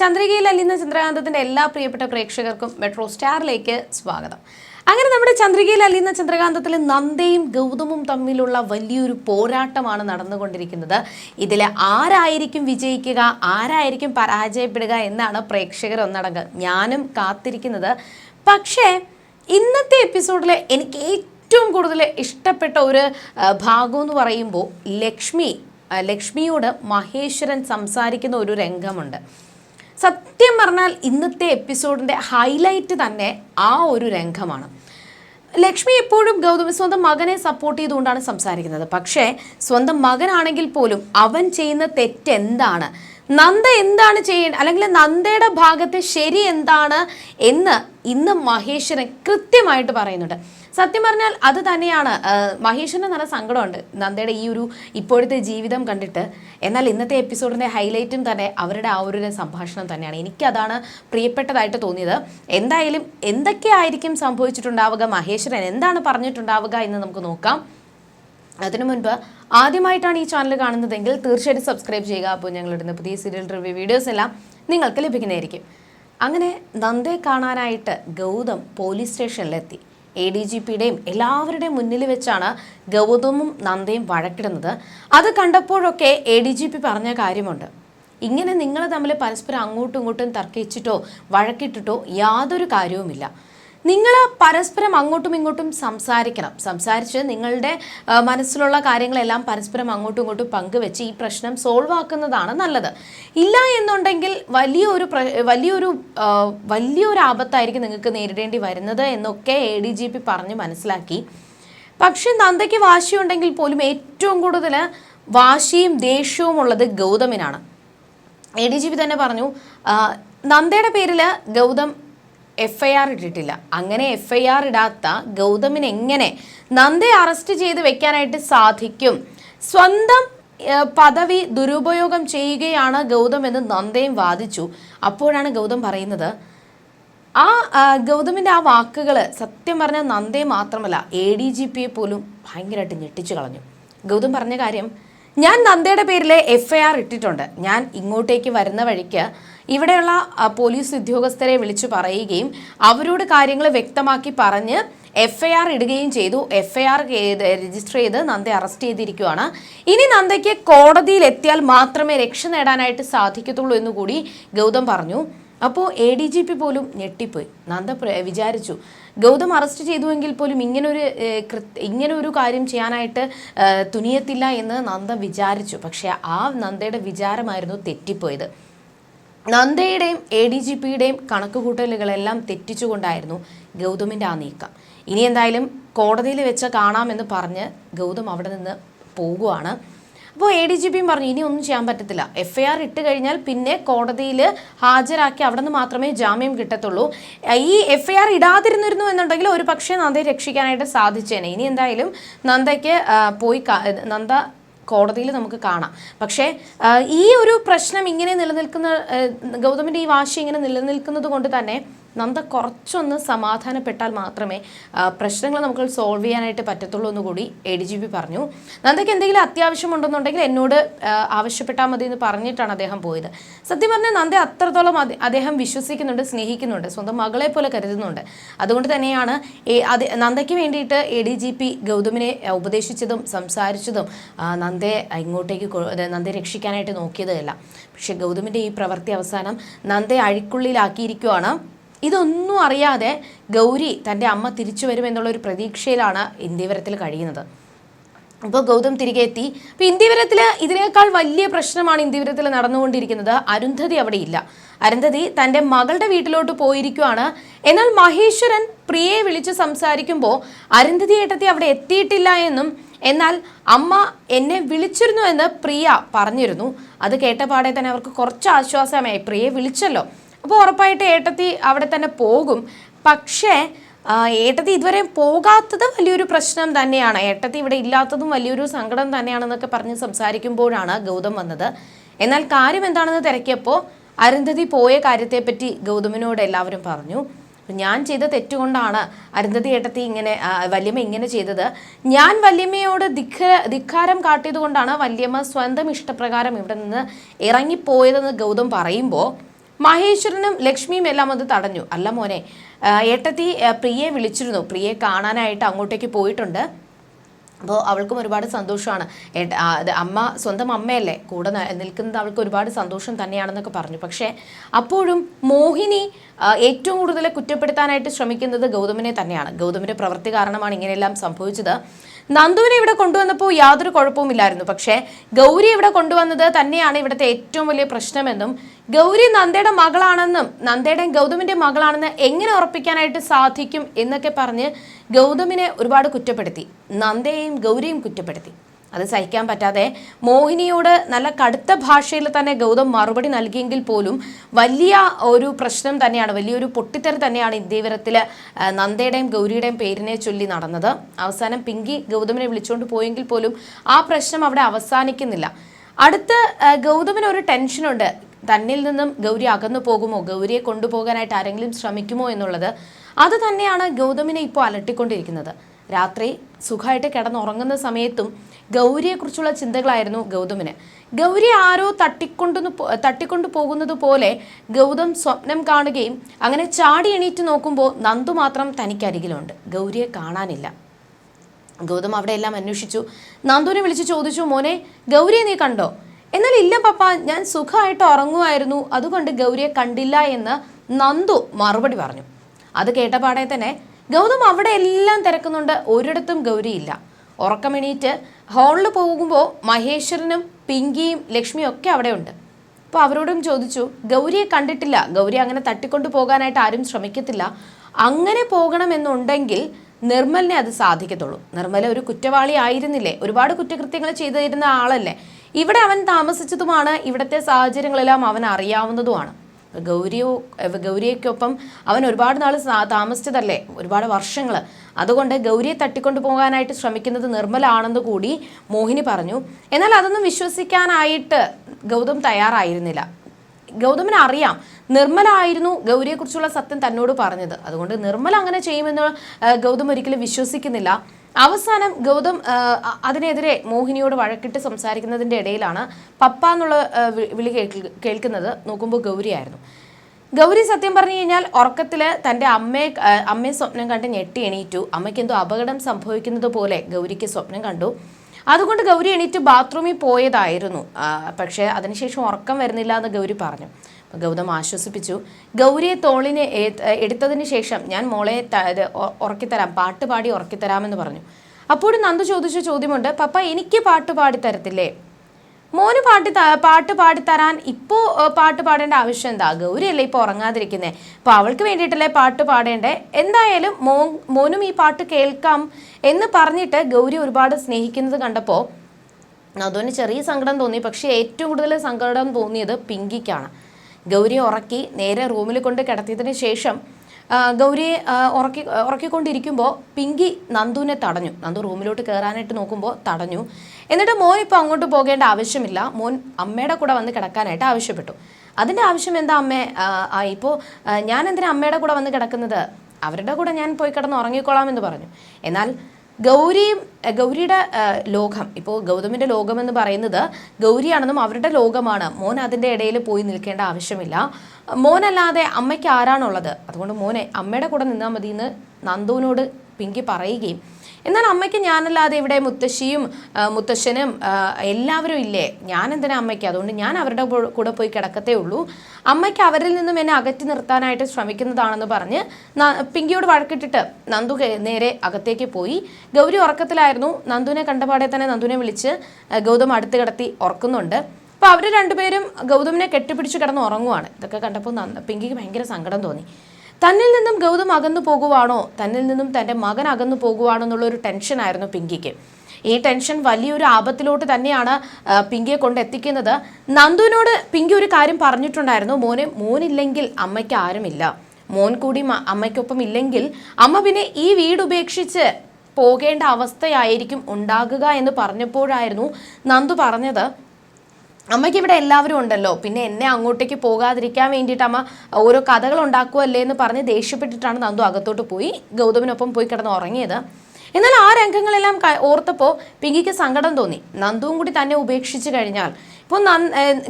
ചന്ദ്രികയിൽ അലിയുന്ന ചന്ദ്രകാന്തത്തിന്റെ എല്ലാ പ്രിയപ്പെട്ട പ്രേക്ഷകർക്കും മെട്രോ സ്റ്റാറിലേക്ക് സ്വാഗതം. അങ്ങനെ നമ്മുടെ ചന്ദ്രികയിൽ അലിയുന്ന ചന്ദ്രകാന്തത്തിൽ നന്ദയും ഗൗതമും തമ്മിലുള്ള വലിയൊരു പോരാട്ടമാണ് നടന്നുകൊണ്ടിരിക്കുന്നത്. ഇതിൽ ആരായിരിക്കും വിജയിക്കുക ആരായിരിക്കും പരാജയപ്പെടുക എന്നാണ് പ്രേക്ഷകർ ഒന്നടങ്ക് ഞാനും കാത്തിരിക്കുന്നത്. പക്ഷേ ഇന്നത്തെ എപ്പിസോഡിൽ എനിക്ക് ഏറ്റവും കൂടുതൽ ഇഷ്ടപ്പെട്ട ഒരു ഭാഗം എന്ന് പറയുമ്പോൾ ലക്ഷ്മി ലക്ഷ്മിയോട് മഹേശ്വരൻ സംസാരിക്കുന്ന ഒരു രംഗമുണ്ട്. സത്യം പറഞ്ഞാൽ ഇന്നത്തെ എപ്പിസോഡിന്റെ ഹൈലൈറ്റ് തന്നെ ആ ഒരു രംഗമാണ്. ലക്ഷ്മി എപ്പോഴും ഗൗതമി സ്വന്തം മകനെ സപ്പോർട്ട് ചെയ്തുകൊണ്ടാണ് സംസാരിക്കുന്നത്. പക്ഷേ സ്വന്തം മകനാണെങ്കിൽ പോലും അവൻ ചെയ്യുന്ന തെറ്റെന്താണ് നന്ദ എന്താണ് ചെയ്യേണ്ട അല്ലെങ്കിൽ നന്ദയുടെ ഭാഗത്തെ ശരി എന്താണ് എന്ന് ഇന്ന് മഹേശ്വരൻ കൃത്യമായിട്ട് പറയുന്നുണ്ട്. സത്യം പറഞ്ഞാൽ അത് തന്നെയാണ്. മഹേഷിന് നല്ല സങ്കടമുണ്ട്. നന്ദയുടെ ഈ ഒരു ഇപ്പോഴത്തെ ജീവിതം കണ്ടിട്ട്. എന്നാൽ ഇന്നത്തെ എപ്പിസോഡിന്റെ ഹൈലൈറ്റും തന്നെ അവരുടെ ആ ഒരു സംഭാഷണം തന്നെയാണ്. എനിക്കതാണ് പ്രിയപ്പെട്ടതായിട്ട് തോന്നിയത്. എന്തായാലും എന്തൊക്കെ ആയിരിക്കും സംഭവിച്ചിട്ടുണ്ടാവുക മഹേശ്വരൻ എന്താണ് പറഞ്ഞിട്ടുണ്ടാവുക എന്ന് നമുക്ക് നോക്കാം. അതിനു മുൻപ് ആദ്യമായിട്ടാണ് ഈ ചാനൽ കാണുന്നതെങ്കിൽ തീർച്ചയായിട്ടും സബ്സ്ക്രൈബ് ചെയ്യുക. അപ്പോൾ ഞങ്ങളിടുന്ന പുതിയ സീരിയൽ റിവ്യൂ വീഡിയോസ് എല്ലാം നിങ്ങൾക്ക് ലഭിക്കുന്നതായിരിക്കും. അങ്ങനെ നന്ദയെ കാണാനായിട്ട് ഗൗതം പോലീസ് സ്റ്റേഷനിലെത്തി എ ഡി ജി പിയുടെയും എല്ലാവരുടെയും മുന്നിൽ വെച്ചാണ് ഗൗതമും നന്ദയും വഴക്കിടുന്നത്. അത് കണ്ടപ്പോഴൊക്കെ എ ഡി ജി പി പറഞ്ഞ കാര്യമുണ്ട്. ഇങ്ങനെ നിങ്ങൾ തമ്മിൽ പരസ്പരം അങ്ങോട്ടും ഇങ്ങോട്ടും തർക്കിച്ചിട്ടോ വഴക്കിട്ടിട്ടോ യാതൊരു കാര്യവുമില്ല. നിങ്ങൾ പരസ്പരം അങ്ങോട്ടും ഇങ്ങോട്ടും സംസാരിക്കണം. സംസാരിച്ച് നിങ്ങളുടെ മനസ്സിലുള്ള കാര്യങ്ങളെല്ലാം പരസ്പരം അങ്ങോട്ടും ഇങ്ങോട്ടും പങ്കുവെച്ച് ഈ പ്രശ്നം സോൾവ് ആക്കുന്നതാണ് നല്ലത്. ഇല്ല എന്നുണ്ടെങ്കിൽ വലിയൊരു വലിയൊരു വലിയൊരു ആപത്തായിരിക്കും നിങ്ങൾക്ക് നേരിടേണ്ടി വരുന്നത് എന്നൊക്കെ എ ഡി ജി പി പറഞ്ഞ് മനസ്സിലാക്കി. പക്ഷെ നന്ദയ്ക്ക് വാശിയുണ്ടെങ്കിൽ പോലും ഏറ്റവും കൂടുതൽ വാശിയും ദേഷ്യവും ഉള്ളത് ഗൗതമിനാണ്. എ ഡി ജി പി തന്നെ പറഞ്ഞു നന്ദയുടെ പേരിൽ ഗൗതം എഫ് ഐ ആർ ഇട്ടിട്ടില്ല. അങ്ങനെ എഫ് ഐ ആർ ഇടാത്ത ഗൗതമിന് എങ്ങനെ നന്ദയെ അറസ്റ്റ് ചെയ്ത് വെക്കാനായിട്ട് സാധിക്കും? സ്വന്തം പദവി ദുരുപയോഗം ചെയ്യുകയാണ് ഗൗതം എന്ന് നന്ദയും വാദിച്ചു. അപ്പോഴാണ് ഗൗതം പറയുന്നത് ആ ഗൗതമിന്റെ ആ വാക്കുകൾ സത്യം പറഞ്ഞാൽ നന്ദയെ മാത്രമല്ല എ ഡി ജി പിയെ പോലും ഭയങ്കരമായിട്ട് ഞെട്ടിച്ചു കളഞ്ഞു. ഗൗതം പറഞ്ഞ കാര്യം ഞാൻ നന്ദയുടെ പേരിൽ എഫ് ഐ ആർ ഇട്ടിട്ടുണ്ട്. ഞാൻ ഇങ്ങോട്ടേക്ക് വരുന്ന വഴിക്ക് ഇവിടെയുള്ള പോലീസ് ഉദ്യോഗസ്ഥരെ വിളിച്ചു പറയുകയും അവരോട് കാര്യങ്ങൾ വ്യക്തമാക്കി പറഞ്ഞ് എഫ് ഐ ആർ ഇടുകയും ചെയ്തു. എഫ് ഐ ആർ രജിസ്റ്റർ ചെയ്ത് നന്ദയെ അറസ്റ്റ് ചെയ്തിരിക്കുകയാണ്. ഇനി നന്ദയ്ക്ക് കോടതിയിൽ എത്തിയാൽ മാത്രമേ രക്ഷ നേടാനായിട്ട് സാധിക്കത്തുള്ളൂ എന്നുകൂടി ഗൗതം പറഞ്ഞു. അപ്പോൾ എ ഡി ജി പി പോലും ഞെട്ടിപ്പോയി. നന്ദ വിചാരിച്ചു. ഗൗതം അറസ്റ്റ് ചെയ്തുവെങ്കിൽ പോലും ഇങ്ങനൊരു ഏഹ്, കൃത്യ ഇങ്ങനെ ഒരു കാര്യം ചെയ്യാനായിട്ട് തുനിയത്തില്ല എന്ന് നന്ദ വിചാരിച്ചു. പക്ഷേ ആ നന്ദയുടെ വിചാരമായിരുന്നു തെറ്റിപ്പോയത്. നന്ദയുടെയും എ ഡി ജി പിയുടെയും കണക്കുകൂട്ടലുകളെല്ലാം തെറ്റിച്ചുകൊണ്ടായിരുന്നു ഗൗതമിന്റെ ആ നീക്കം. ഇനി എന്തായാലും കോടതിയിൽ വെച്ച് കാണാമെന്ന് പറഞ്ഞ് ഗൗതം അവിടെ നിന്ന് പോകുവാണ്. അപ്പോൾ എ ഡി ജി പിയും പറഞ്ഞു ഇനി ഒന്നും ചെയ്യാൻ പറ്റത്തില്ല. എഫ് ഐ ആർ ഇട്ട് കഴിഞ്ഞാൽ പിന്നെ കോടതിയിൽ ഹാജരാക്കി അവിടെ നിന്ന് മാത്രമേ ജാമ്യം കിട്ടത്തുള്ളൂ. ഈ എഫ് ഐ ആർ ഇടാതിരുന്നിരുന്നു എന്നുണ്ടെങ്കിൽ ഒരു പക്ഷേ നന്ദയെ രക്ഷിക്കാനായിട്ട് സാധിച്ചേനെ. ഇനി എന്തായാലും നന്ദയ്ക്ക് പോയി നന്ദ കോടതിയിൽ നമുക്ക് കാണാം. പക്ഷേ ഈ ഒരു പ്രശ്നം ഇങ്ങനെ നിലനിൽക്കുന്ന ഗൗതമിന്റെ ഈ വാശി ഇങ്ങനെ നിലനിൽക്കുന്നത് കൊണ്ട് തന്നെ നന്ദ കുറച്ചൊന്ന് സമാധാനപ്പെട്ടാൽ മാത്രമേ പ്രശ്നങ്ങൾ നമുക്ക് സോൾവ് ചെയ്യാനായിട്ട് പറ്റത്തുള്ളൂ എന്ന് കൂടി എ ഡി ജി പി പറഞ്ഞു. നന്ദയ്ക്ക് എന്തെങ്കിലും അത്യാവശ്യമുണ്ടെന്നുണ്ടെങ്കിൽ എന്നോട് ആവശ്യപ്പെട്ടാൽ മതി എന്ന് പറഞ്ഞിട്ടാണ് അദ്ദേഹം പോയത്. സത്യം പറഞ്ഞാൽ നന്ദ അത്രത്തോളം അദ്ദേഹം വിശ്വസിക്കുന്നുണ്ട് സ്നേഹിക്കുന്നുണ്ട് സ്വന്തം മകളെ പോലെ കരുതുന്നുണ്ട്. അതുകൊണ്ട് തന്നെയാണ് നന്ദയ്ക്ക് വേണ്ടിയിട്ട് എ ഡി ജി പി ഗൗതമിനെ ഉപദേശിച്ചതും സംസാരിച്ചതും നന്ദയെ ഇങ്ങോട്ടേക്ക് നന്ദയെ രക്ഷിക്കാനായിട്ട് നോക്കിയതല്ല. പക്ഷേ ഗൗതമിന്റെ ഈ പ്രവൃത്തി അവസാനം നന്ദയെ അഴിക്കുള്ളിലാക്കിയിരിക്കുവാണ്. ഇതൊന്നും അറിയാതെ ഗൗരി തന്റെ അമ്മ തിരിച്ചു വരുമെന്നുള്ള ഒരു പ്രതീക്ഷയിലാണ് ഇന്ത്യവരത്തിൽ കഴിയുന്നത്. ഇപ്പോൾ ഗൗതം തിരികെ എത്തി. അപ്പോൾ ഇന്ത്യവരത്തിൽ ഇതിനേക്കാൾ വലിയ പ്രശ്നമാണ് ഇന്ത്യവരത്തിൽ നടന്നുകൊണ്ടിരിക്കുന്നത്. അരുന്ധതി അവിടെ ഇല്ല അരുന്ധതി തന്റെ മകളുടെ വീട്ടിലോട്ട് പോയിരിക്കുവാണ്. എന്നാൽ മഹേശ്വരൻ പ്രിയയെ വിളിച്ച് സംസാരിക്കുമ്പോൾ അരുന്ധതി ഏട്ടത്തി അവിടെ എത്തിയിട്ടില്ല എന്നും എന്നാൽ അമ്മ എന്നെ വിളിച്ചിരുന്നു എന്ന് പ്രിയ പറഞ്ഞിരുന്നു. അത് കേട്ടപാടെ തന്നെ അവർക്ക് കുറച്ച് ആശ്വാസമായി പ്രിയയെ വിളിച്ചല്ലോ. അപ്പോൾ ഉറപ്പായിട്ട് ഏട്ടത്തി അവിടെ തന്നെ പോകും. പക്ഷേ ഏട്ടത്തി ഇതുവരെ പോകാത്തത് വലിയൊരു പ്രശ്നം തന്നെയാണ്. ഏട്ടത്തി ഇവിടെ ഇല്ലാത്തതും വലിയൊരു സങ്കടം തന്നെയാണെന്നൊക്കെ പറഞ്ഞ് സംസാരിക്കുമ്പോഴാണ് ഗൗതം വന്നത്. എന്നാൽ കാര്യം എന്താണെന്ന് തിരക്കിയപ്പോൾ അരുന്ധതി പോയ കാര്യത്തെപ്പറ്റി ഗൗതമിനോട് എല്ലാവരും പറഞ്ഞു. ഞാൻ ചെയ്ത തെറ്റുകൊണ്ടാണ് അരുന്ധതി ഏട്ടത്തി ഇങ്ങനെ വല്യമ്മ ഇങ്ങനെ ചെയ്തത്. ഞാൻ വല്യമ്മയോട് ധിക്ക ധിക്കാരം കാട്ടിയത് കൊണ്ടാണ് വല്യമ്മ സ്വന്തം ഇഷ്ടപ്രകാരം ഇവിടെ നിന്ന് ഇറങ്ങിപ്പോയതെന്ന് ഗൗതം പറയുമ്പോൾ മഹേശ്വരനും ലക്ഷ്മിയും എല്ലാം അത് തടഞ്ഞു. അല്ല മോനെ ഏട്ടത്തി പ്രിയെ പ്രിയയെ വിളിച്ചിരുന്നു. പ്രിയയെ കാണാനായിട്ട് അങ്ങോട്ടേക്ക് പോയിട്ടുണ്ട്. അപ്പോൾ അവൾക്കും ഒരുപാട് സന്തോഷമാണ്. അമ്മ സ്വന്തം അമ്മയല്ലേ? കൂടെ നിൽക്കുന്നത് അവൾക്ക് ഒരുപാട് സന്തോഷം തന്നെയാണെന്നൊക്കെ പറഞ്ഞു. പക്ഷേ അപ്പോഴും മോഹിനി ഏറ്റവും കൂടുതൽ കുറ്റപ്പെടുത്താനായിട്ട് ശ്രമിക്കുന്നത് ഗൗതമിനെ തന്നെയാണ്. ഗൗതമിന്റെ പ്രവൃത്തി കാരണമാണ് ഇങ്ങനെയെല്ലാം സംഭവിച്ചത്. നന്ദുവിനെ ഇവിടെ കൊണ്ടുവന്നപ്പോൾ യാതൊരു കുഴപ്പവുമില്ലായിരുന്നു. പക്ഷേ ഗൗരി ഇവിടെ കൊണ്ടുവന്നത് തന്നെയാണ് ഇവിടുത്തെ ഏറ്റവും വലിയ പ്രശ്നമെന്നും ഗൗരി നന്ദയുടെ മകളാണെന്നും നന്ദയുടെയും ഗൗതമിന്റെ മകളാണെന്ന് എങ്ങനെ ഉറപ്പിക്കാനായിട്ട് സാധിക്കും എന്നൊക്കെ പറഞ്ഞ് ഗൗതമിനെ ഒരുപാട് കുറ്റപ്പെടുത്തി. നന്ദയെയും ഗൗരിയും കുറ്റപ്പെടുത്തി. അത് സഹിക്കാൻ പറ്റാതെ മോഹിനിയോട് നല്ല കടുത്ത ഭാഷയിൽ തന്നെ ഗൗതം മറുപടി നൽകിയെങ്കിൽ പോലും വലിയ ഒരു പ്രശ്നം തന്നെയാണ് വലിയൊരു പൊട്ടിത്തെറി തന്നെയാണ് ഇന്ത്യവരത്തിൽ നന്ദയുടെയും ഗൗരിയുടെയും പേരിനെ ചൊല്ലി നടന്നത്. അവസാനം പിങ്കി ഗൗതമിനെ വിളിച്ചുകൊണ്ട് പോയെങ്കിൽ പോലും ആ പ്രശ്നം അവിടെ അവസാനിക്കുന്നില്ല. അടുത്ത് ഗൗതമിന് ഒരു ടെൻഷനുണ്ട്. തന്നിൽ നിന്നും ഗൗരി അകന്നു പോകുമോ? ഗൗരിയെ കൊണ്ടുപോകാനായിട്ട് ആരെങ്കിലും ശ്രമിക്കുമോ എന്നുള്ളത് അത് തന്നെയാണ് ഗൗതമിനെ ഇപ്പോൾ അലട്ടിക്കൊണ്ടിരിക്കുന്നത്. രാത്രി സുഖമായിട്ട് കിടന്നുറങ്ങുന്ന സമയത്തും ഗൗരിയെക്കുറിച്ചുള്ള ചിന്തകളായിരുന്നു ഗൗതമിന്. ഗൗരി ആരോ തട്ടിക്കൊണ്ടു തട്ടിക്കൊണ്ടു പോകുന്നത് പോലെ ഗൗതം സ്വപ്നം കാണുകയും അങ്ങനെ ചാടി എണീറ്റ് നോക്കുമ്പോൾ നന്ദു മാത്രം തനിക്കരികിലുണ്ട് ഗൗരിയെ കാണാനില്ല. ഗൗതം അവിടെയെല്ലാം അന്വേഷിച്ചു. നന്ദുവിനെ വിളിച്ച് ചോദിച്ചു മോനെ ഗൗരിയെ നീ കണ്ടോ? എന്നാൽ ഇല്ല പപ്പ ഞാൻ സുഖമായിട്ട് ഉറങ്ങുമായിരുന്നു. അതുകൊണ്ട് ഗൗരിയെ കണ്ടില്ല എന്ന് നന്ദു മറുപടി പറഞ്ഞു. അത് കേട്ടപാടെ തന്നെ ഗൗതം അവിടെ എല്ലാം തിരക്കുന്നുണ്ട്. ഒരിടത്തും ഗൗരിയില്ല ഉറക്കമെണീറ്റ് ഹോളിൽ പോകുമ്പോൾ മഹേശ്വരനും പിങ്കിയും ലക്ഷ്മിയും ഒക്കെ അവിടെ ഉണ്ട്. അപ്പോൾ അവരോടും ചോദിച്ചു ഗൗരിയെ കണ്ടിട്ടില്ല. ഗൗരി അങ്ങനെ തട്ടിക്കൊണ്ടു പോകാനായിട്ട് ആരും ശ്രമിക്കത്തില്ല. അങ്ങനെ പോകണമെന്നുണ്ടെങ്കിൽ നിർമ്മലിനെ അത് സാധിക്കത്തുള്ളൂ. നിർമ്മല ഒരു കുറ്റവാളി ആയിരുന്നില്ലേ? ഒരുപാട് കുറ്റകൃത്യങ്ങൾ ചെയ്തിരുന്ന ആളല്ലേ? ഇവിടെ അവൻ താമസിച്ചതുമാണ്. ഇവിടുത്തെ സാഹചര്യങ്ങളെല്ലാം അവൻ അറിയാവുന്നതുമാണ്. ഗൗരിയോ ഗൗരിയയ്ക്കൊപ്പം അവൻ ഒരുപാട് നാൾ താമസിച്ചതല്ലേ? ഒരുപാട് വർഷങ്ങൾ അതുകൊണ്ട് ഗൗരിയെ തട്ടിക്കൊണ്ടു പോകാനായിട്ട് ശ്രമിക്കുന്നത് നിർമ്മലാണെന്ന് കൂടി മോഹിനി പറഞ്ഞു. എന്നാൽ അതൊന്നും വിശ്വസിക്കാനായിട്ട് ഗൗതം തയ്യാറായിരുന്നില്ല. ഗൗതമിന് അറിയാം നിർമ്മല ആയിരുന്നു ഗൗരിയെക്കുറിച്ചുള്ള സത്യം തന്നോട് പറഞ്ഞത്. അതുകൊണ്ട് നിർമ്മല അങ്ങനെ ചെയ്യുമെന്ന് ഗൗതം ഒരിക്കലും വിശ്വസിക്കുന്നില്ല. അവസാനം ഗൗതം അതിനെതിരെ മോഹിനിയോട് വഴക്കിട്ട് സംസാരിക്കുന്നതിന്റെ ഇടയിലാണ് പപ്പ എന്നുള്ള വിളി കേൾക്കുന്നത് നോക്കുമ്പോൾ ഗൗരിയായിരുന്നു. ഗൗരി സത്യം പറഞ്ഞു കഴിഞ്ഞാൽ ഉറക്കത്തിൽ തന്റെ അമ്മയെ അമ്മയെ സ്വപ്നം കണ്ട് ഞെട്ടി എണീറ്റു. അമ്മയ്ക്ക് എന്തോ അപകടം സംഭവിക്കുന്നത് പോലെ ഗൗരിക്ക് സ്വപ്നം കണ്ടു. അതുകൊണ്ട് ഗൗരി എണീറ്റ് ബാത്റൂമിൽ പോയതായിരുന്നു. പക്ഷേ അതിനുശേഷം ഉറക്കം വരുന്നില്ല എന്ന് ഗൗരി പറഞ്ഞു. ഗൗതം ആശ്വസിപ്പിച്ചു. ഗൗരിയെ തോളിന് എടുത്തതിന് ശേഷം ഞാൻ മോളെ ഉറക്കിത്തരാം പാട്ട് പാടി ഉറക്കിത്തരാമെന്ന് പറഞ്ഞു. അപ്പോഴും നന്ദു ചോദിച്ച ചോദ്യമുണ്ട് പപ്പ എനിക്ക് പാട്ട് പാടി തരത്തില്ലേ? മോന് പാട്ട് പാട്ട് പാട്ട് പാടിത്തരാൻ ഇപ്പോൾ പാട്ട് പാടേണ്ട ആവശ്യം എന്താ? ഗൗരിയല്ലേ ഇപ്പോൾ ഉറങ്ങാതിരിക്കുന്നത് അപ്പോൾ അവൾക്ക് വേണ്ടിയിട്ടല്ലേ പാട്ട് പാടേണ്ടേ? എന്തായാലും മോ മോനും ഈ പാട്ട് കേൾക്കാം എന്ന് പറഞ്ഞിട്ട് ഗൗരി ഒരുപാട് സ്നേഹിക്കുന്നത് കണ്ടപ്പോൾ അതുകൊണ്ട് ചെറിയ സങ്കടം തോന്നി. പക്ഷേ ഏറ്റവും കൂടുതൽ സങ്കടം തോന്നിയത് പിങ്കിക്കാണ്. ഗൗരിയെ ഉറക്കി നേരെ റൂമിൽ കൊണ്ട് കിടത്തിയതിന് ശേഷം ഗൗരിയെ ഉറക്കി ഉറക്കിക്കൊണ്ടിരിക്കുമ്പോൾ പിങ്കി നന്ദുവിനെ തടഞ്ഞു. നന്ദു റൂമിലോട്ട് കയറാനായിട്ട് നോക്കുമ്പോൾ തടഞ്ഞു. എന്നിട്ട് മോൻ ഇപ്പോൾ അങ്ങോട്ട് പോകേണ്ട ആവശ്യമില്ല. മോൻ അമ്മയുടെ കൂടെ വന്ന് കിടക്കാനായിട്ട് ആവശ്യപ്പെട്ടു. അതിന്റെ ആവശ്യം എന്താ അമ്മേ? ഇപ്പോൾ ഞാൻ എന്തിനാ അമ്മയുടെ കൂടെ വന്ന് കിടക്കുന്നത്? അവരുടെ കൂടെ ഞാൻ പോയി കിടന്ന് ഉറങ്ങിക്കോളാം എന്ന് പറഞ്ഞു. എന്നാൽ ഗൗരിയും ഗൗരിയുടെ ലോകം ഇപ്പോൾ ഗൗതമിന്റെ ലോകമെന്ന് പറയുന്നത് ഗൗരിയാണെന്നും അവരുടെ ലോകമാണ്. മോൻ അതിന്റെ ഇടയിൽ പോയി നിൽക്കേണ്ട ആവശ്യമില്ല. മോനല്ലാതെ അമ്മയ്ക്ക് ആരാണുള്ളത്? അതുകൊണ്ട് മോനെ അമ്മയുടെ കൂടെ നിന്നാൽ മതി എന്ന് നന്ദുവിനോട് പിങ്കി പറയുകയും എന്നാൽ അമ്മയ്ക്ക് ഞാനല്ലാതെ ഇവിടെ മുത്തശ്ശിയും മുത്തശ്ശനും എല്ലാവരും ഇല്ലേ? ഞാൻ എന്തിനാ അമ്മയ്ക്ക്? അതുകൊണ്ട് ഞാൻ അവരുടെ കൂടെ പോയി കിടക്കത്തേ ഉള്ളൂ. അമ്മയ്ക്ക് അവരിൽ നിന്നും എന്നെ അകറ്റി നിർത്താനായിട്ട് ശ്രമിക്കുന്നതാണെന്ന് പറഞ്ഞ് പിങ്കിയോട് വഴക്കിട്ടിട്ട് നന്ദു നേരെ അകത്തേക്ക് പോയി. ഗൗരി ഉറക്കത്തിലായിരുന്നു. നന്ദുവിനെ കണ്ടപാടെ തന്നെ നന്ദുവിനെ വിളിച്ച് ഗൗതം അടുത്ത് കിടത്തി ഉറക്കുന്നുണ്ട്. അപ്പോൾ അവർ രണ്ടുപേരും ഗൗതമിനെ കെട്ടിപ്പിടിച്ച് കിടന്ന് ഉറങ്ങുവാണ്. ഇതൊക്കെ കണ്ടപ്പോൾ പിങ്കിക്ക് ഭയങ്കര സങ്കടം തോന്നി. തന്നിൽ നിന്നും ഗൗതം അകന്നു പോകുവാണോ? തന്നിൽ നിന്നും തന്റെ മകൻ അകന്നു പോകുവാണോ എന്നുള്ളൊരു ടെൻഷനായിരുന്നു പിങ്കിക്ക്. ഈ ടെൻഷൻ വലിയൊരു ആപത്തിലോട്ട് തന്നെയാണ് പിങ്കിയെ കൊണ്ട് എത്തിക്കുന്നത് നന്ദുവിനോട് പിങ്കി ഒരു കാര്യം പറഞ്ഞിട്ടുണ്ടായിരുന്നു. മോനെ മോനില്ലെങ്കിൽ അമ്മയ്ക്ക് ആരുമില്ല. മോൻ കൂടി അമ്മയ്ക്കൊപ്പം ഇല്ലെങ്കിൽ അമ്മ പിന്നെ ഈ വീട് ഉപേക്ഷിച്ച് പോകേണ്ട അവസ്ഥയായിരിക്കും ഉണ്ടാകുക എന്ന് പറഞ്ഞപ്പോഴായിരുന്നു നന്ദു പറഞ്ഞത്. അമ്മയ്ക്ക് ഇവിടെ എല്ലാവരും ഉണ്ടല്ലോ. പിന്നെ എന്നെ അങ്ങോട്ടേക്ക് പോകാതിരിക്കാൻ വേണ്ടിയിട്ട് അമ്മ ഓരോ കഥകൾ ഉണ്ടാക്കുമല്ലേ എന്ന് പറഞ്ഞ് ദേഷ്യപ്പെട്ടിട്ടാണ് നന്ദു അകത്തോട്ട് പോയി. ഗൗതമിനൊപ്പം പോയി കിടന്ന് ഉറങ്ങിയത്. എന്നാൽ ആ രംഗങ്ങളെല്ലാം ഓർത്തപ്പോൾ പിങ്കിക്ക് സങ്കടം തോന്നി. നന്ദുവും കൂടി തന്നെ ഉപേക്ഷിച്ച് കഴിഞ്ഞാൽ. ഇപ്പോൾ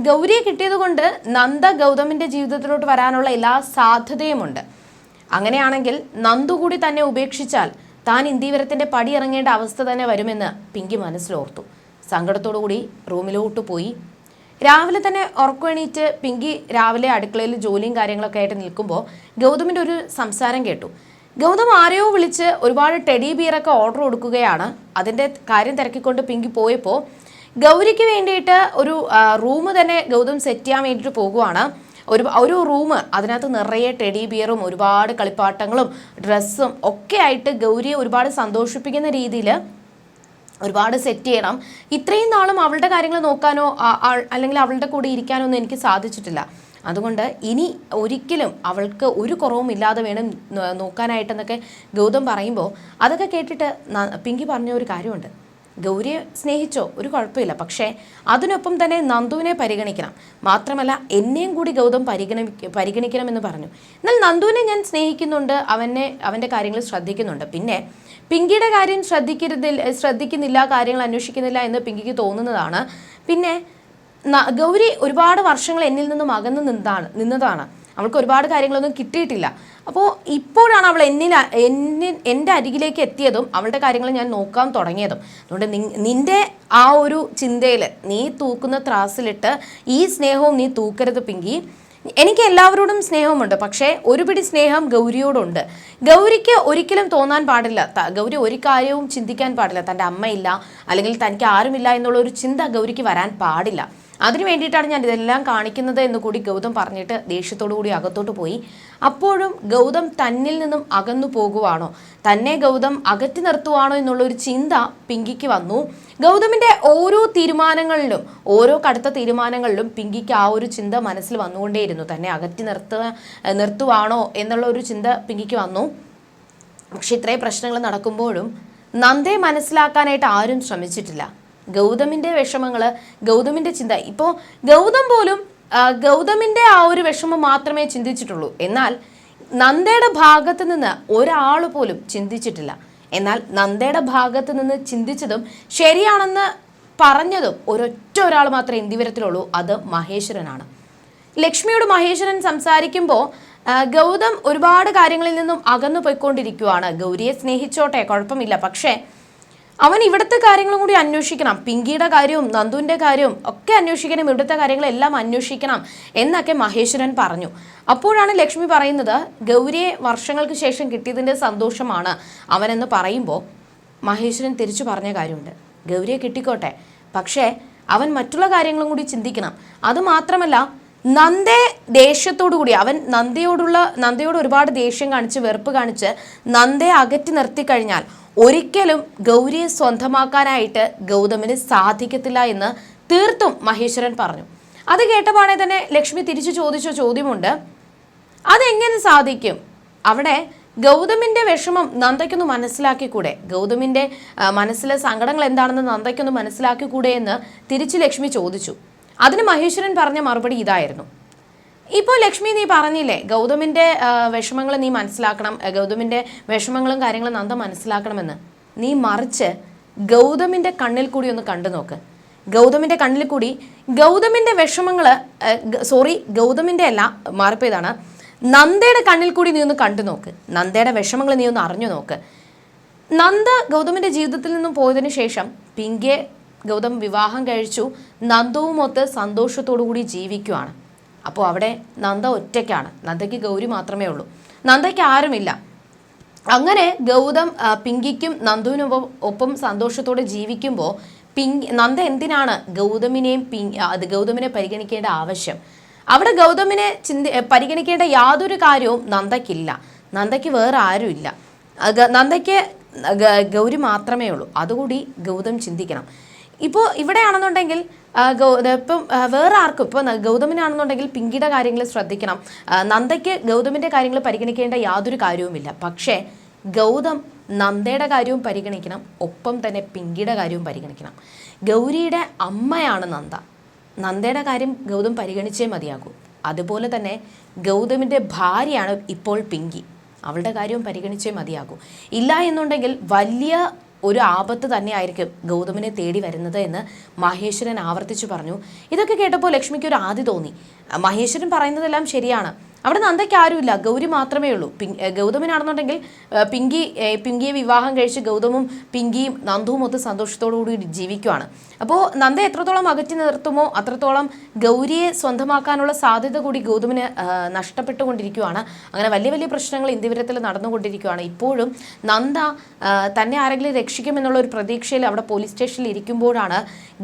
ഗൗരിയെ കിട്ടിയത് കൊണ്ട് നന്ദ ഗൗതമിന്റെ ജീവിതത്തിലോട്ട് വരാനുള്ള എല്ലാ സാധ്യതയുമുണ്ട്. അങ്ങനെയാണെങ്കിൽ നന്ദു കൂടി തന്നെ ഉപേക്ഷിച്ചാൽ താൻ ഇന്ദീവരത്തിന്റെ പടി ഇറങ്ങേണ്ട അവസ്ഥ തന്നെ വരുമെന്ന് പിങ്കി മനസ്സിലോർത്തു. സങ്കടത്തോടു കൂടി റൂമിലോട്ട് പോയി രാവിലെ തന്നെ ഉറക്കമെണീറ്റ് പിങ്കി രാവിലെ അടുക്കളയിൽ ജോലിയും കാര്യങ്ങളൊക്കെ ആയിട്ട് നിൽക്കുമ്പോൾ ഗൗതമിന്റെ ഒരു സംസാരം കേട്ടു. ഗൗതം ആരെയോ വിളിച്ച് ഒരുപാട് ടെഡി ബിയറൊക്കെ ഓർഡർ കൊടുക്കുകയാണ്. അതിന്റെ കാര്യം തിരക്കിക്കൊണ്ട് പിങ്കി പോയപ്പോൾ ഗൗരിക്ക് വേണ്ടിയിട്ട് ഒരു റൂം തന്നെ ഗൗതം സെറ്റ് ചെയ്യാൻ വേണ്ടിയിട്ട് പോകുവാണ്. ഒരു ഒരു റൂം അതിനകത്ത് നിറയെ ടെഡി ബിയറും ഒരുപാട് കളിപ്പാട്ടങ്ങളും ഡ്രസ്സും ഒക്കെ ആയിട്ട് ഗൗരിയെ ഒരുപാട് സന്തോഷിപ്പിക്കുന്ന രീതിയിൽ ഒരുപാട് സെറ്റ് ചെയ്യണം. ഇത്രയും നാളും അവളുടെ കാര്യങ്ങൾ നോക്കാനോ അല്ലെങ്കിൽ അവളുടെ കൂടെ ഇരിക്കാനോ ഒന്നും എനിക്ക് സാധിച്ചിട്ടില്ല. അതുകൊണ്ട് ഇനി ഒരിക്കലും അവൾക്ക് ഒരു കുറവും ഇല്ലാതെ വേണം നോക്കാനായിട്ടെന്നൊക്കെ ഗൗതം പറയുമ്പോൾ അതൊക്കെ കേട്ടിട്ട് പിങ്കി പറഞ്ഞ ഒരു കാര്യമുണ്ട്. ഗൗരിയെ സ്നേഹിച്ചോ ഒരു കുഴപ്പമില്ല. പക്ഷേ അതിനൊപ്പം തന്നെ നന്ദുവിനെ പരിഗണിക്കണം. മാത്രമല്ല എന്നെയും കൂടി ഗൗതം പരിഗണി പരിഗണിക്കണമെന്ന് പറഞ്ഞു. എന്നാൽ നന്ദുവിനെ ഞാൻ സ്നേഹിക്കുന്നുണ്ട്. അവനെ അവന്റെ കാര്യങ്ങൾ ശ്രദ്ധിക്കുന്നുണ്ട്. പിന്നെ പിങ്കിയുടെ കാര്യം ശ്രദ്ധിക്കരുതില്ല ശ്രദ്ധിക്കുന്നില്ല കാര്യങ്ങൾ അന്വേഷിക്കുന്നില്ല എന്ന് പിങ്കിക്ക് തോന്നുന്നതാണ്. പിന്നെ ഗൗരി ഒരുപാട് വർഷങ്ങൾ എന്നിൽ നിന്നും അകന്നു നിന്നതാണ് നിന്നതാണ്. അവൾക്ക് ഒരുപാട് കാര്യങ്ങളൊന്നും കിട്ടിയിട്ടില്ല. അപ്പോൾ ഇപ്പോഴാണ് അവൾ എന്നിൽ എന്റെ അരികിലേക്ക് എത്തിയതും അവളുടെ കാര്യങ്ങൾ ഞാൻ നോക്കാൻ തുടങ്ങിയതും. അതുകൊണ്ട് നിന്റെ ആ ഒരു ചിന്തയിൽ നീ തൂക്കുന്ന ത്രാസിലിട്ട് ഈ സ്നേഹവും നീ തൂക്കരുത് പിങ്കി. എനിക്ക് എല്ലാവരോടും സ്നേഹമുണ്ട് പക്ഷേ ഒരുപിടി സ്നേഹം ഗൗരിയോടുണ്ട്. ഗൗരിക്ക് ഒരിക്കലും തോന്നാൻ പാടില്ല. ഗൗരി ഒരു കാര്യവും ചിന്തിക്കാൻ പാടില്ല. തന്റെ അമ്മയില്ല അല്ലെങ്കിൽ തനിക്ക് ആരുമില്ല എന്നുള്ള ഒരു ചിന്ത ഗൗരിക്ക് വരാൻ പാടില്ല. അതിനു വേണ്ടിയിട്ടാണ് ഞാൻ ഇതെല്ലാം കാണിക്കുന്നത് എന്ന് കൂടി ഗൗതം പറഞ്ഞിട്ട് ദേഷ്യത്തോടു കൂടി അകത്തോട്ട് പോയി. അപ്പോഴും ഗൗതം തന്നിൽ നിന്നും അകന്നു പോകുവാണോ? തന്നെ ഗൗതം അകറ്റി നിർത്തുവാണോ എന്നുള്ള ഒരു ചിന്ത പിങ്കിക്ക് വന്നു. ഗൗതമിന്റെ ഓരോ തീരുമാനങ്ങളിലും ഓരോ കടുത്ത തീരുമാനങ്ങളിലും പിങ്കിക്ക് ആ ഒരു ചിന്ത മനസ്സിൽ വന്നുകൊണ്ടേയിരുന്നു. തന്നെ അകറ്റി നിർത്തുക നിർത്തുവാണോ എന്നുള്ള ഒരു ചിന്ത പിങ്കിക്ക് വന്നു. പക്ഷെ ഇത്രയും പ്രശ്നങ്ങൾ നടക്കുമ്പോഴും നന്ദയെ മനസ്സിലാക്കാനായിട്ട് ആരും ശ്രമിച്ചിട്ടില്ല. ഗൗതമിന്റെ വിഷമങ്ങൾ ഗൗതമിന്റെ ചിന്ത. ഇപ്പോൾ ഗൗതം പോലും ഗൗതമിന്റെ ആ ഒരു വിഷമം മാത്രമേ ചിന്തിച്ചിട്ടുള്ളൂ. എന്നാൽ നന്ദയുടെ ഭാഗത്ത് നിന്ന് ഒരാൾ പോലും ചിന്തിച്ചിട്ടില്ല. എന്നാൽ നന്ദയുടെ ഭാഗത്ത് നിന്ന് ചിന്തിച്ചതും ശരിയാണെന്ന് പറഞ്ഞതും ഒരൊറ്റ ഒരാൾ മാത്രമേ ഇന്ദിവരത്തിലുള്ളൂ. അത് മഹേശ്വരനാണ്. ലക്ഷ്മിയോട് മഹേശ്വരൻ സംസാരിക്കുമ്പോൾ ഗൗതം ഒരുപാട് കാര്യങ്ങളിൽ നിന്നും അകന്നു പോയിക്കൊണ്ടിരിക്കുവാണ് ഗൗരിയെ സ്നേഹിച്ചോട്ടെ കുഴപ്പമില്ല. പക്ഷേ അവൻ ഇവിടുത്തെ കാര്യങ്ങളും കൂടി അന്വേഷിക്കണം. പിങ്കിയുടെ കാര്യവും നന്ദുവിന്റെ കാര്യവും ഒക്കെ അന്വേഷിക്കണം. ഇവിടുത്തെ കാര്യങ്ങളെല്ലാം അന്വേഷിക്കണം എന്നൊക്കെ മഹേശ്വരൻ പറഞ്ഞു. അപ്പോഴാണ് ലക്ഷ്മി പറയുന്നത് ഗൗരിയെ വർഷങ്ങൾക്ക് ശേഷം കിട്ടിയതിന്റെ സന്തോഷമാണ് അവനെന്ന് പറയുമ്പോൾ മഹേശ്വരൻ തിരിച്ചു പറഞ്ഞ കാര്യമുണ്ട്. ഗൗരിയെ കിട്ടിക്കോട്ടെ. പക്ഷേ അവൻ മറ്റുള്ള കാര്യങ്ങളും കൂടി ചിന്തിക്കണം. അതുമാത്രമല്ല നന്ദേ ദേഷ്യത്തോടു കൂടി അവൻ നന്ദയോടുള്ള നന്ദയോട് ഒരുപാട് ദേഷ്യം കാണിച്ച് വെറുപ്പ് കാണിച്ച് നന്ദയെ അകറ്റി നിർത്തി കഴിഞ്ഞാൽ ഒരിക്കലും ഗൗരിയെ സ്വന്തമാക്കാനായിട്ട് ഗൗതമിന് സാധിക്കത്തില്ല എന്ന് തീർത്തും മഹേശ്വരൻ പറഞ്ഞു. അത് കേട്ടപാടെ തന്നെ ലക്ഷ്മി തിരിച്ചു ചോദിച്ച ചോദ്യമുണ്ട്. അതെങ്ങനെ സാധിക്കും? അവിടെ ഗൗതമിന്റെ വിഷമം നന്ദയ്ക്കൊന്ന് മനസ്സിലാക്കിക്കൂടെ? ഗൗതമിന്റെ മനസ്സിലെ സങ്കടങ്ങൾ എന്താണെന്ന് നന്ദയ്ക്കൊന്ന് മനസ്സിലാക്കിക്കൂടെ എന്ന് തിരിച്ചു ലക്ഷ്മി ചോദിച്ചു. അതിന് മഹേശ്വരൻ പറഞ്ഞ മറുപടി ഇതായിരുന്നു. ഇപ്പോൾ ലക്ഷ്മി നീ പറഞ്ഞില്ലേ ഗൗതമിന്റെ വിഷമങ്ങൾ നീ മനസ്സിലാക്കണം ഗൗതമിന്റെ വിഷമങ്ങളും കാര്യങ്ങളും നന്ദ മനസ്സിലാക്കണമെന്ന്. നീ മറിച്ച് ഗൗതമിന്റെ കണ്ണിൽ കൂടി ഒന്ന് കണ്ടു നോക്ക്. ഗൗതമിന്റെ കണ്ണിൽ കൂടി ഗൗതമിന്റെ വിഷമങ്ങൾ സോറി ഗൗതമിന്റെ അല്ല മാറിപ്പോയതാണ്. നന്ദയുടെ കണ്ണിൽ കൂടി നീ ഒന്ന് കണ്ടു നോക്ക്. നന്ദയുടെ വിഷമങ്ങൾ നീ ഒന്ന് അറിഞ്ഞു നോക്ക്. നന്ദ ഗൗതമിന്റെ ജീവിതത്തിൽ നിന്നും പോയതിനു ശേഷം പിങ്കെ ഗൗതം വിവാഹം കഴിച്ചു. നന്ദവുമൊത്ത് സന്തോഷത്തോടു കൂടി ജീവിക്കുവാണ്. അപ്പോൾ അവിടെ നന്ദ ഒറ്റയ്ക്കാണ്. നന്ദയ്ക്ക് ഗൗരി മാത്രമേ ഉള്ളൂ. നന്ദയ്ക്ക് ആരുമില്ല. അങ്ങനെ ഗൗതം പിങ്കിക്കും നന്ദുവിനൊപ്പം ഒപ്പം സന്തോഷത്തോടെ ജീവിക്കുമ്പോൾ പിങ്കി നന്ദ എന്തിനാണ് ഗൗതമിനെയും പിങ് അത് ഗൗതമിനെ പരിഗണിക്കേണ്ട ആവശ്യം? അവിടെ ഗൗതമിനെ ചിന്തി പരിഗണിക്കേണ്ട യാതൊരു കാര്യവും നന്ദയ്ക്കില്ല. നന്ദയ്ക്ക് വേറെ ആരുമില്ല. നന്ദയ്ക്ക് ഗൗരി മാത്രമേ ഉള്ളൂ. അതുകൂടി ഗൗതം ചിന്തിക്കണം. ഇപ്പോൾ ഇവിടെയാണെന്നുണ്ടെങ്കിൽ ഇപ്പം വേറെ ആർക്കും ഇപ്പോൾ ഗൗതമിനാണെന്നുണ്ടെങ്കിൽ പിങ്കിയുടെ കാര്യങ്ങൾ ശ്രദ്ധിക്കണം. നന്ദയ്ക്ക് ഗൗതമിന്റെ കാര്യങ്ങൾ പരിഗണിക്കേണ്ട യാതൊരു കാര്യവുമില്ല. പക്ഷേ ഗൗതം നന്ദയുടെ കാര്യവും പരിഗണിക്കണം ഒപ്പം തന്നെ പിങ്കിയുടെ കാര്യവും പരിഗണിക്കണം. ഗൗരിയുടെ അമ്മയാണ് നന്ദ. നന്ദയുടെ കാര്യം ഗൗതം പരിഗണിച്ചേ മതിയാകൂ. അതുപോലെ തന്നെ ഗൗതമിന്റെ ഭാര്യയാണ് ഇപ്പോൾ പിങ്കി. അവളുടെ കാര്യവും പരിഗണിച്ചേ മതിയാകൂ. ഇല്ല എന്നുണ്ടെങ്കിൽ വലിയ ഒരു ആപത്ത് തന്നെയായിരിക്കും ഗൗതമിനെ തേടി വരുന്നത് എന്ന് മഹേശ്വരൻ ആവർത്തിച്ചു പറഞ്ഞു. ഇതൊക്കെ കേട്ടപ്പോൾ ലക്ഷ്മിക്ക് ഒരു ആദ്യ തോന്നി. മഹേശ്വരൻ പറയുന്നതെല്ലാം ശരിയാണ്. അവിടെ നന്ദയ്ക്ക് ആരുമില്ല. ഗൗരി മാത്രമേ ഉള്ളൂ. ഗൗതമിനാണെന്നുണ്ടെങ്കിൽ പിങ്കി പിങ്കിയെ വിവാഹം കഴിച്ച് ഗൗതമും പിങ്കിയും നന്ദുവും ഒത്ത് സന്തോഷത്തോടു കൂടി ജീവിക്കുവാണ്. അപ്പോൾ നന്ദ എത്രത്തോളം അകറ്റി നിർത്തുമോ അത്രത്തോളം ഗൗരിയെ സ്വന്തമാക്കാനുള്ള സാധ്യത കൂടി ഗൗതമിന് നഷ്ടപ്പെട്ടുകൊണ്ടിരിക്കുകയാണ് അങ്ങനെ വലിയ വലിയ പ്രശ്നങ്ങൾ ഇന്ത്യവരത്തിൽ നടന്നുകൊണ്ടിരിക്കുകയാണ് ഇപ്പോഴും നന്ദ തന്നെ ആരെങ്കിലും രക്ഷിക്കുമെന്നുള്ള ഒരു പ്രതീക്ഷയിൽ അവിടെ പോലീസ് സ്റ്റേഷനിൽ ഇരിക്കുമ്പോഴാണ്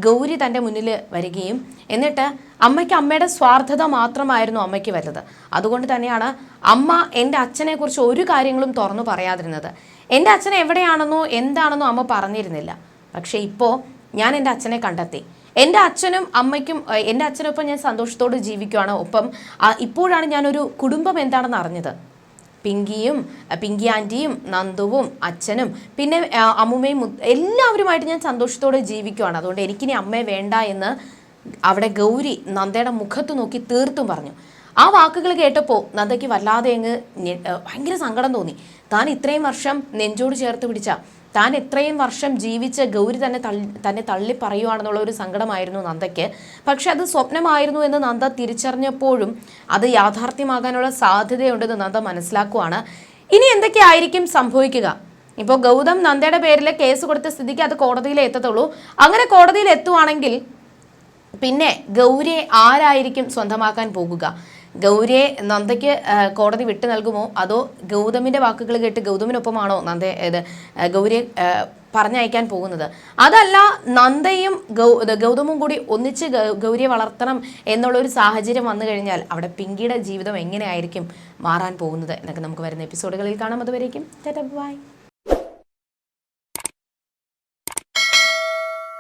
ഗൗരി തന്റെ മുന്നിൽ വരികയും എന്നിട്ട് അമ്മയ്ക്ക് അമ്മയുടെ സ്വാർത്ഥത മാത്രമായിരുന്നു അമ്മയ്ക്ക് വലുത് അതുകൊണ്ട് തന്നെയാണ് അമ്മ എന്റെ അച്ഛനെക്കുറിച്ച് ഒരു കാര്യങ്ങളും തുറന്നു പറയാതിരുന്നത്. എന്റെ അച്ഛൻ എവിടെയാണെന്നോ എന്താണെന്നോ അമ്മ പറഞ്ഞിരുന്നില്ല. പക്ഷേ ഇപ്പോൾ ഞാൻ എന്റെ അച്ഛനെ കണ്ടെത്തി. എന്റെ അച്ഛനും അമ്മയ്ക്കും എന്റെ അച്ഛനൊപ്പം ഞാൻ സന്തോഷത്തോടെ ജീവിക്കുകയാണ് ഒപ്പം ഇപ്പോഴാണ് ഞാനൊരു കുടുംബം എന്താണെന്ന് അറിഞ്ഞത്. പിങ്കിയും പിങ്കി ആന്റിയും നന്ദുവും അച്ഛനും പിന്നെ അമ്മുമ്മയും എല്ലാവരുമായിട്ട് ഞാൻ സന്തോഷത്തോടെ ജീവിക്കുവാണ്. അതുകൊണ്ട് എനിക്കിനി അമ്മയെ വേണ്ട എന്ന് അവിടെ ഗൗരി നന്ദയുടെ മുഖത്ത് നോക്കി തീർത്തും പറഞ്ഞു. ആ വാക്കുകൾ കേട്ടപ്പോൾ നന്ദയ്ക്ക് വല്ലാതെ അങ്ങ് ഭയങ്കര സങ്കടം തോന്നി. താൻ ഇത്രയും വർഷം നെഞ്ചോട് ചേർത്ത് പിടിച്ച താൻ എത്രയും വർഷം ജീവിച്ച ഗൗരി തന്നെ തന്നെ തള്ളി പറയുവാണെന്നുള്ള ഒരു സങ്കടമായിരുന്നു നന്ദയ്ക്ക്. പക്ഷെ അത് സ്വപ്നമായിരുന്നു എന്ന് നന്ദ തിരിച്ചറിഞ്ഞപ്പോഴും അത് യാഥാർത്ഥ്യമാകാനുള്ള സാധ്യതയുണ്ടെന്ന് നന്ദ മനസ്സിലാക്കുവാണ്. ഇനി എന്തൊക്കെയായിരിക്കും സംഭവിക്കുക? ഇപ്പോൾ ഗൗതം നന്ദയുടെ പേരിൽ കേസ് കൊടുത്ത സ്ഥിതിക്ക് അത് കോടതിയിലേ എത്തത്തുള്ളൂ. അങ്ങനെ കോടതിയിൽ എത്തുവാണെങ്കിൽ പിന്നെ ഗൗരിയെ ആരായിരിക്കും സ്വന്തമാക്കാൻ പോകുക? ഗൗരിയെ നന്ദയ്ക്ക് കോടതി വിട്ടു നൽകുമോ? അതോ ഗൗതമിന്റെ വാക്കുകൾ കേട്ട് ഗൗതമിനൊപ്പമാണോ നന്ദ ഇത് ഗൗരിയെ പറഞ്ഞയക്കാൻ പോകുന്നത്? അതല്ല നന്ദയും ഗൗ ഗൗതമും കൂടി ഒന്നിച്ച് ഗൗരിയെ വളർത്തണം എന്നുള്ള ഒരു സാഹചര്യം വന്നു കഴിഞ്ഞാൽ അവിടെ പിങ്കിയുടെ ജീവിതം എങ്ങനെയായിരിക്കും മാറാൻ പോകുന്നത് എന്നൊക്കെ നമുക്ക് വരുന്ന എപ്പിസോഡുകളിൽ കാണാം. അതുവരേക്കും ബൈ.